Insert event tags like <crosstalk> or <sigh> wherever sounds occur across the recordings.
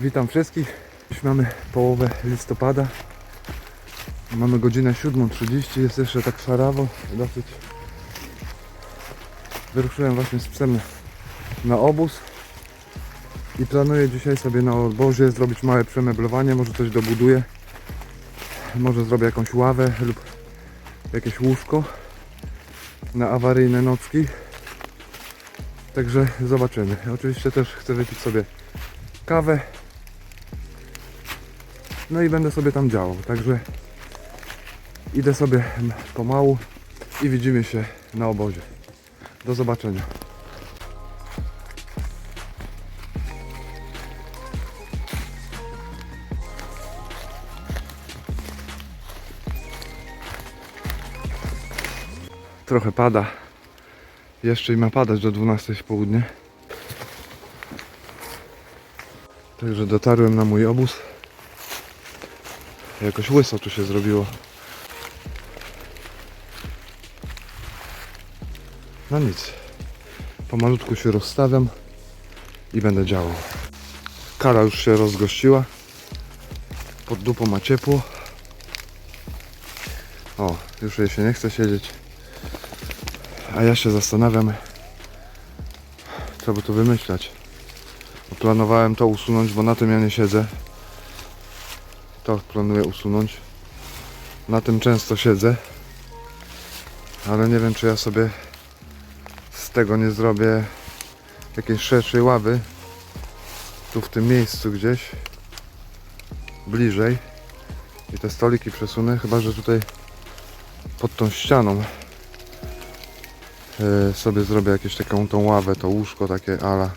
Witam wszystkich. Już mamy połowę listopada. Mamy godzinę 7.30, jest jeszcze tak szarawo, dosyć. Wyruszyłem właśnie z psem na obóz i planuję dzisiaj sobie na obozie zrobić małe przemeblowanie, może coś dobuduję. Może zrobię jakąś ławę lub jakieś łóżko na awaryjne nocki. Także zobaczymy. Oczywiście też chcę wypić sobie kawę. No i będę sobie tam działał. Także idę sobie pomału i widzimy się na obozie. Do zobaczenia. Trochę pada. Jeszcze i ma padać do 12 w południe. Także dotarłem na mój obóz. Jakoś łyso tu się zrobiło. No nic. Pomalutku się rozstawiam i będę działał. Kara już się rozgościła. Pod dupą ma ciepło. O, już jej się nie chce siedzieć. A ja się zastanawiam, co by tu wymyślać. Planowałem to usunąć, bo na tym ja nie siedzę. To planuję usunąć. Na tym często siedzę. Ale nie wiem, czy ja sobie z tego nie zrobię jakiejś szerszej ławy. Tu w tym miejscu gdzieś. Bliżej. I te stoliki przesunę, chyba że tutaj pod tą ścianą e, sobie zrobię jakieś taką tą ławę, to łóżko takie ala.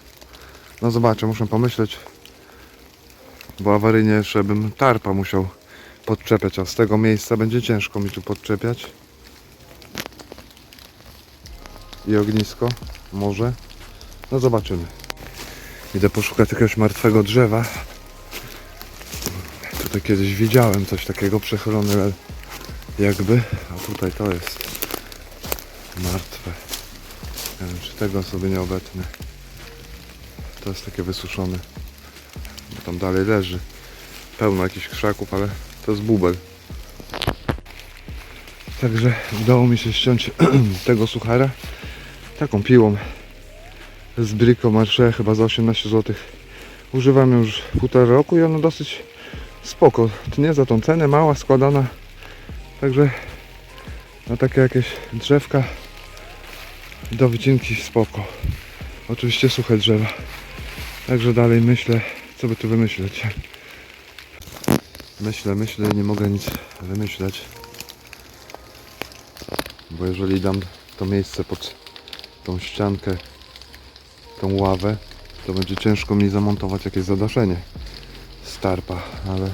No zobaczę, muszę pomyśleć. Bo awaryjnie jeszcze bym tarpa musiał podczepiać, a z tego miejsca będzie ciężko mi tu podczepiać. I ognisko, może. No zobaczymy. Idę poszukać jakiegoś martwego drzewa. Tutaj kiedyś widziałem coś takiego przechylone jakby, a tutaj to jest martwe. Nie wiem, czy tego sobie nie obetnę. To jest takie wysuszone. Tam dalej leży. Pełno jakichś krzaków, ale to jest bubel. Także udało mi się ściąć <clears throat> tego suchara taką piłą z Brico Marche chyba za 18 zł. Używam już półtora roku i ona dosyć spoko. Nie za tą cenę, mała, składana. Także na takie jakieś drzewka do wycinki spoko. Oczywiście suche drzewa. Także dalej myślę, co by tu wymyśleć. Myślę, myślę nie mogę nic wymyśleć. Bo jeżeli dam to miejsce pod tą ściankę, tą ławę, to będzie ciężko mi zamontować jakieś zadaszenie starpa, ale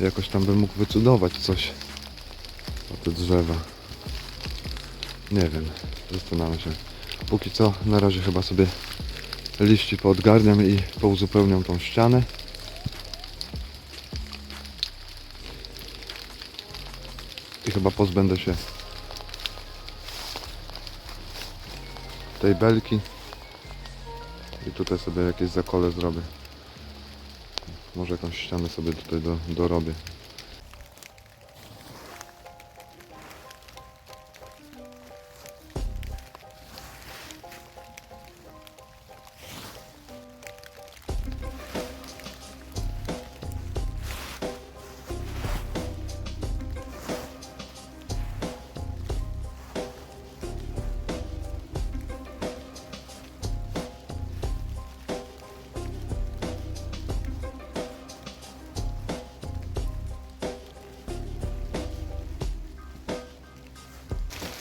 jakoś tam bym mógł wycudować coś o te drzewa. Nie wiem, zastanawiam się. Póki co na razie chyba sobie liści poodgarniam i pouzupełniam tą ścianę. I chyba pozbędę się tej belki. I tutaj sobie jakieś zakole zrobię. Może jakąś ścianę sobie tutaj do, dorobię.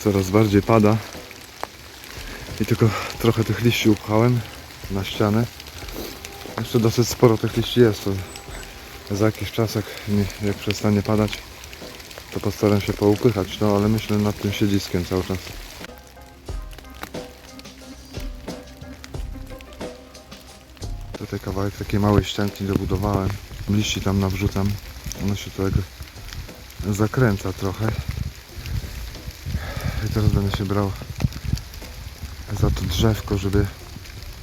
Coraz bardziej pada. I tylko trochę tych liści upchałem na ścianę. Jeszcze dosyć sporo tych liści jest. To za jakiś czas, jak, nie, jak przestanie padać, to postaram się poupychać. No ale myślę nad tym siedziskiem cały czas. Tutaj kawałek takiej małej ścianki dobudowałem. Liści tam nawrzucam. Ono się tu jakby zakręca trochę. Teraz będę się brał za to drzewko, żeby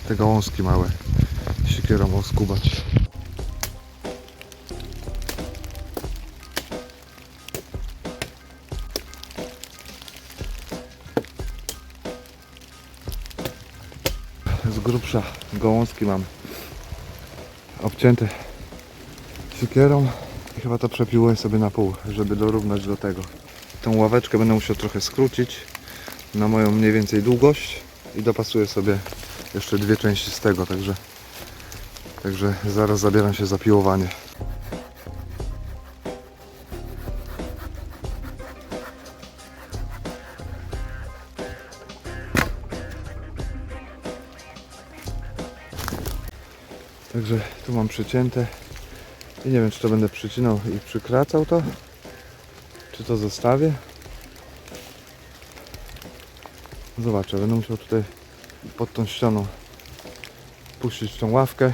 te gałązki małe siekierą oskubać. Z grubsza gołązki mam obcięte siekierą i chyba to przepiłuję sobie na pół, żeby dorównać do tego. Tą ławeczkę będę musiał trochę skrócić na moją mniej więcej długość i dopasuję sobie jeszcze dwie części z tego, także także zaraz zabieram się za piłowanie. Także tu mam przycięte i nie wiem czy to będę przycinał i przykracał to, czy to zostawię. Zobaczę, będę musiał tutaj pod tą ścianą puścić tą ławkę,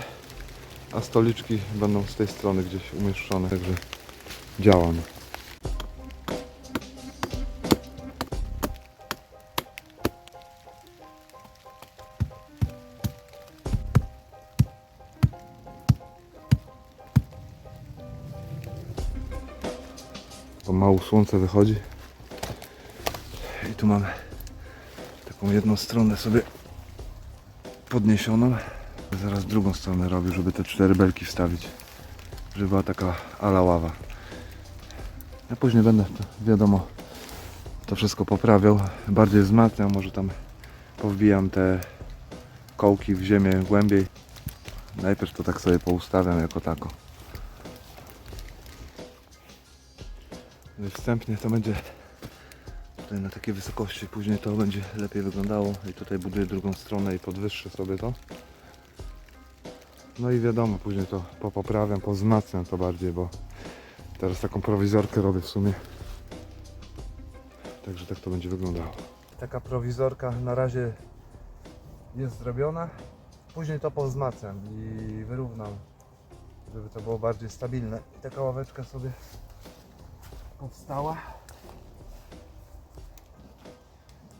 a stoliczki będą z tej strony gdzieś umieszczone, także działam. Pomału słońce wychodzi i tu mamy taką jedną stronę sobie podniesioną. Zaraz drugą stronę robię, żeby te cztery belki wstawić. Żeby była taka ala ława. Ja później będę, wiadomo, to wszystko poprawiał. Bardziej wzmacniał, może tam powbijam te kołki w ziemię głębiej. Najpierw to tak sobie poustawiam jako tako. Wstępnie to będzie tutaj na takiej wysokości, później to będzie lepiej wyglądało i tutaj buduję drugą stronę i podwyższę sobie to. No i wiadomo, później to popoprawiam, pozmacniam to bardziej, bo teraz taką prowizorkę robię w sumie. Także tak to będzie wyglądało. Taka prowizorka na razie jest zrobiona. Później to pozmacniam i wyrównam, żeby to było bardziej stabilne. I taka ławeczka sobie powstała.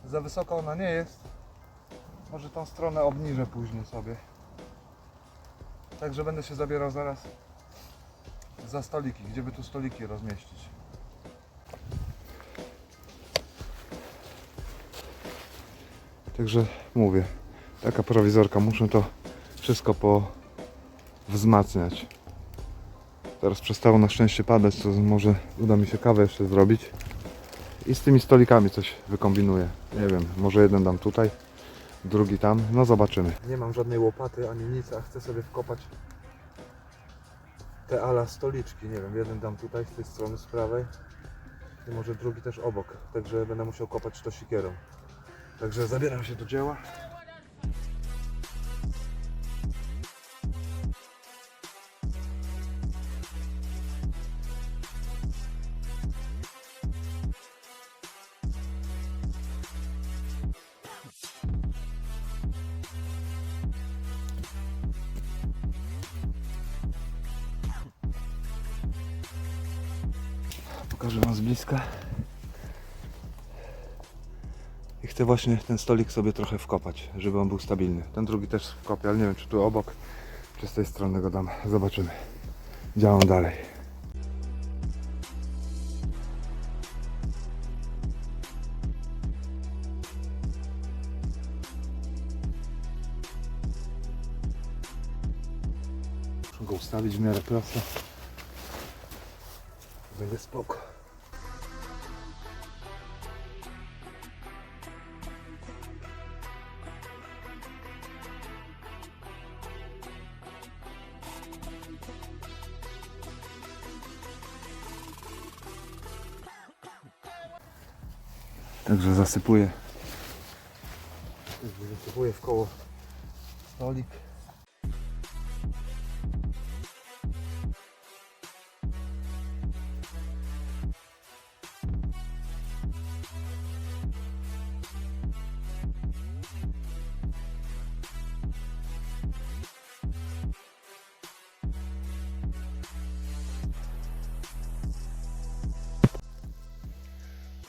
Za wysoko ona nie jest. Może tą stronę obniżę później sobie. Także będę się zabierał zaraz za stoliki. Gdzie by tu stoliki rozmieścić? Także mówię, taka prowizorka. Muszę to wszystko po wzmacniać. Teraz przestało na szczęście padać, to może uda mi się kawę jeszcze zrobić. I z tymi stolikami coś wykombinuję. Nie wiem, może jeden dam tutaj, drugi tam. No zobaczymy. Nie mam żadnej łopaty ani nic, a chcę sobie wkopać te ala stoliczki. Nie wiem, jeden dam tutaj z tej strony z prawej i może drugi też obok. Także będę musiał kopać to sikierą. Także zabieram się do dzieła. Pokażę Wam z bliska. I chcę właśnie ten stolik sobie trochę wkopać, żeby on był stabilny. Ten drugi też wkopię, ale nie wiem czy tu obok, czy z tej strony go dam. Zobaczymy. Działam dalej. Muszę go ustawić w miarę prosto. Będzie spoko. Także zasypuję. Zasypuję w koło stolik.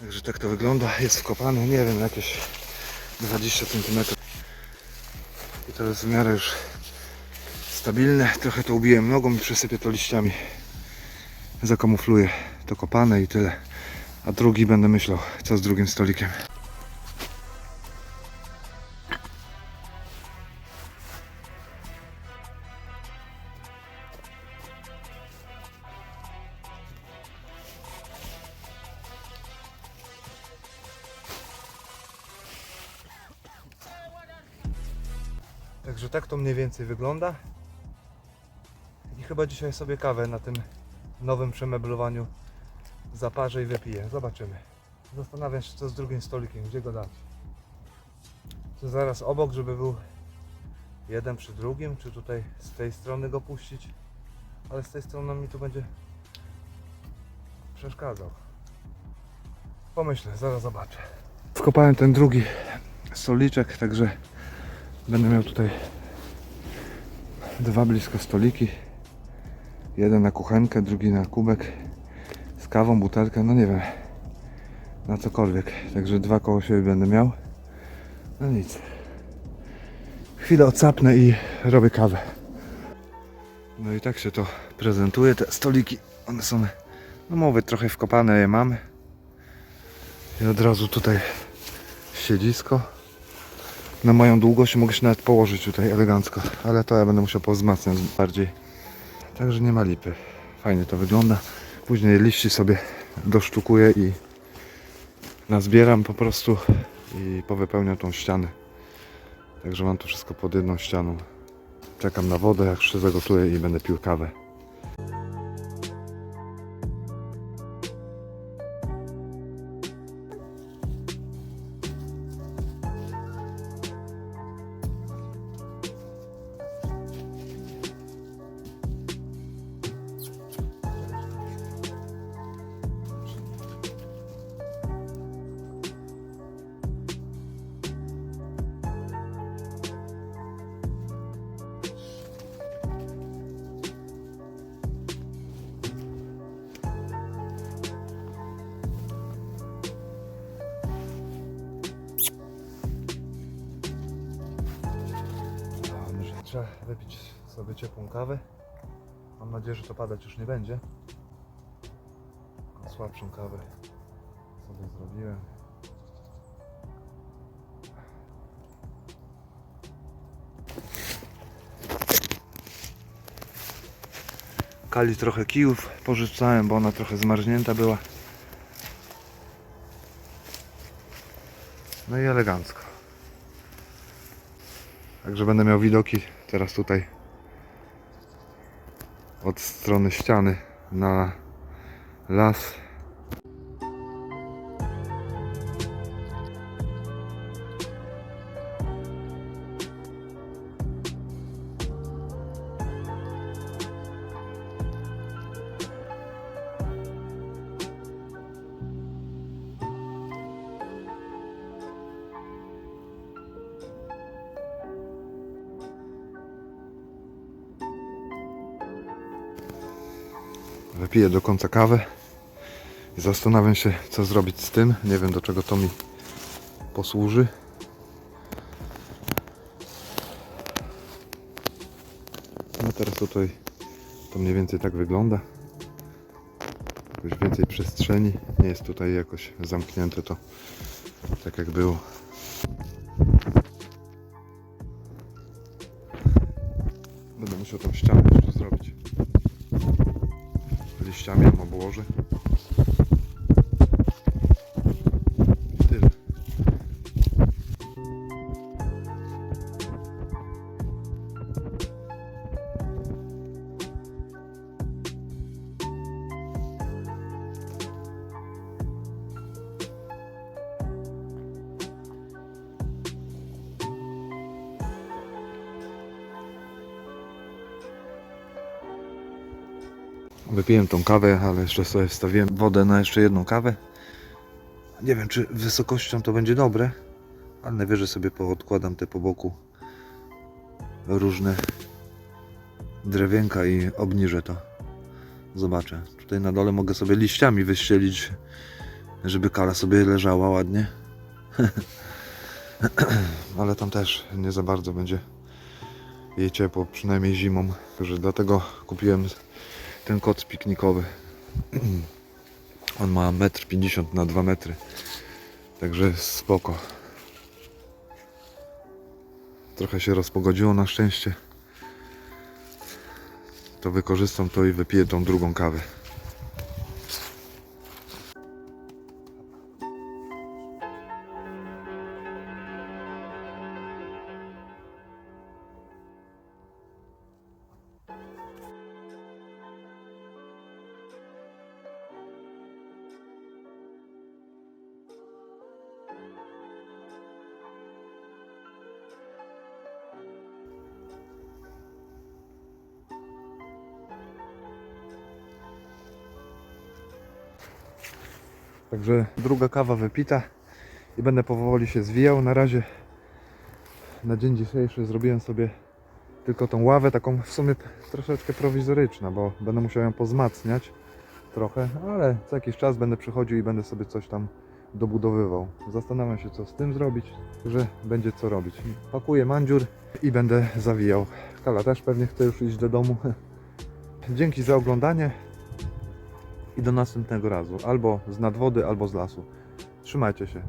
Także tak to wygląda. Jest wkopany, nie wiem, jakieś 20 cm. I to jest w miarę już stabilne. Trochę to ubiłem nogą i przesypię to liściami. Zakamufluję to kopane i tyle. A drugi będę myślał, co z drugim stolikiem. Tak to mniej więcej wygląda. I chyba dzisiaj sobie kawę na tym nowym przemeblowaniu zaparzę i wypiję. Zobaczymy. Zastanawiam się co z drugim stolikiem, gdzie go dać. Czy zaraz obok, żeby był jeden przy drugim, czy tutaj z tej strony go puścić. Ale z tej strony mi tu będzie przeszkadzał. Pomyślę, zaraz zobaczę. Wkopałem ten drugi stoliczek, także Będę miał tutaj dwa blisko stoliki. Jeden na kuchenkę, drugi na kubek z kawą, butelkę, no nie wiem, na cokolwiek. Także dwa koło siebie będę miał. No nic. Chwilę odsapnę i robię kawę. No i tak się to prezentuje. Te stoliki, one są, no mówię, trochę wkopane je mamy. I od razu tutaj siedzisko na moją długość mogę się nawet położyć tutaj elegancko, ale to ja będę musiał powzmacniać bardziej. Także nie ma lipy. Fajnie to wygląda. Później liści sobie dosztukuję i nazbieram po prostu i powypełniam tą ścianę. Także mam to wszystko pod jedną ścianą. Czekam na wodę, jak się zagotuję i będę pił kawę. Wypić sobie ciepłą kawę. Mam nadzieję, że to padać już nie będzie. Słabszą kawę sobie zrobiłem. Kali trochę kijów pożyczałem, bo ona trochę zmarznięta była. No i elegancko. Także będę miał widoki teraz tutaj od strony ściany na las. Wypiję do końca kawę i zastanawiam się co zrobić z tym. Nie wiem do czego to mi posłuży. No teraz tutaj to mniej więcej tak wygląda. Jakoś więcej przestrzeni. Nie jest tutaj jakoś zamknięte to tak jak było. Będę musiał tą ścianę jeszcze zrobić liściami ją Wypiłem tą kawę, ale jeszcze sobie wstawiłem wodę na jeszcze jedną kawę. Nie wiem, czy wysokością to będzie dobre, ale najwyżej sobie poodkładam te po boku różne drewienka i obniżę to. Zobaczę. Tutaj na dole mogę sobie liściami wyścielić, żeby kala sobie leżała ładnie. <laughs> ale tam też nie za bardzo będzie jej ciepło, przynajmniej zimą. Także dlatego kupiłem ten koc piknikowy. On ma 1,50 m na 2 metry. Także spoko. Trochę się rozpogodziło na szczęście. To wykorzystam to i wypiję tą drugą kawę. Także druga kawa wypita i będę powoli się zwijał. Na razie na dzień dzisiejszy zrobiłem sobie tylko tą ławę, taką w sumie troszeczkę prowizoryczna, bo będę musiał ją pozmacniać trochę, ale co jakiś czas będę przychodził i będę sobie coś tam dobudowywał. Zastanawiam się co z tym zrobić, że będzie co robić. Pakuję mandziur i będę zawijał. Kala też pewnie chce już iść do domu. <laughs> Dzięki za oglądanie i do następnego razu. Albo z nadwody, albo z lasu. Trzymajcie się.